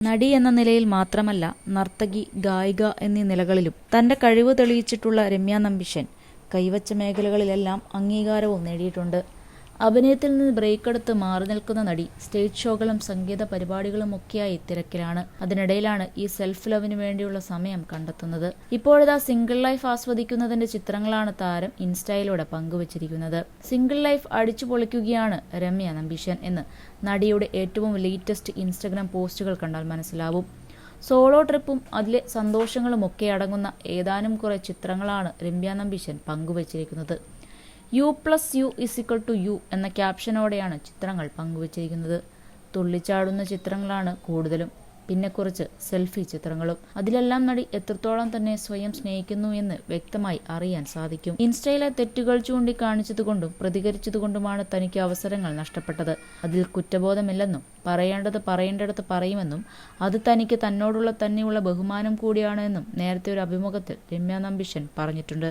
നടി എന്ന നിലയിൽ മാത്രമല്ല നർത്തകി ഗായിക എന്നീ നിലകളിലും തന്റെ കഴിവ് തെളിയിച്ചിട്ടുള്ള രമ്യ നമ്പിശൻ കൈവച്ച മേഖലകളിലെല്ലാം അംഗീകാരവും നേടിയിട്ടുണ്ട്. അഭിനയത്തിൽ നിന്ന് ബ്രേക്ക് എടുത്ത് മാറി നിൽക്കുന്ന നടി സ്റ്റേജ് ഷോകളും സംഗീത പരിപാടികളും ഒക്കെയായി തിരക്കിലാണ്. അതിനിടയിലാണ് ഈ സെൽഫ് ലവിന് വേണ്ടിയുള്ള സമയം കണ്ടെത്തുന്നത്. ഇപ്പോഴതാ സിംഗിൾ ലൈഫ് ആസ്വദിക്കുന്നതിന്റെ ചിത്രങ്ങളാണ് താരം ഇൻസ്റ്റയിലൂടെ പങ്കുവച്ചിരിക്കുന്നത്. സിംഗിൾ ലൈഫ് അടിച്ചു പൊളിക്കുകയാണ് രമ്യ നമ്പീശൻ എന്ന് നടിയുടെ ഏറ്റവും ലേറ്റസ്റ്റ് ഇൻസ്റ്റഗ്രാം പോസ്റ്റുകൾ കണ്ടാൽ മനസ്സിലാവും. സോളോ ട്രിപ്പും അതിലെ സന്തോഷങ്ങളും ഒക്കെ അടങ്ങുന്ന ഏതാനും കുറെ ചിത്രങ്ങളാണ് രമ്യ നമ്പീശൻ പങ്കുവച്ചിരിക്കുന്നത്. U plus U is equal to U എന്ന ക്യാപ്ഷനോടെയാണ് ചിത്രങ്ങൾ പങ്കുവച്ചിരിക്കുന്നത്. തുള്ളിച്ചാടുന്ന ചിത്രങ്ങളാണ് കൂടുതലും. പിന്നെ കുറച്ച് സെൽഫി ചിത്രങ്ങളും. അതിലെല്ലാം നടി എത്രത്തോളം തന്നെ സ്വയം സ്നേഹിക്കുന്നു എന്ന് വ്യക്തമായി അറിയാൻ സാധിക്കും. ഇൻസ്റ്റയിലെ തെറ്റുകൾ ചൂണ്ടിക്കാണിച്ചതുകൊണ്ടും പ്രതികരിച്ചതുകൊണ്ടുമാണ് തനിക്ക് അവസരങ്ങൾ നഷ്ടപ്പെട്ടത്. അതിൽ കുറ്റബോധമില്ലെന്നും പറയേണ്ടത് പറയേണ്ടടുത്ത് പറയുമെന്നും അത് തനിക്ക് തന്നോടുള്ള തന്നെയുള്ള ബഹുമാനം കൂടിയാണ് എന്നും നേരത്തെ ഒരു അഭിമുഖത്തിൽ രമ്യ നമ്പീശൻ പറഞ്ഞിട്ടുണ്ട്.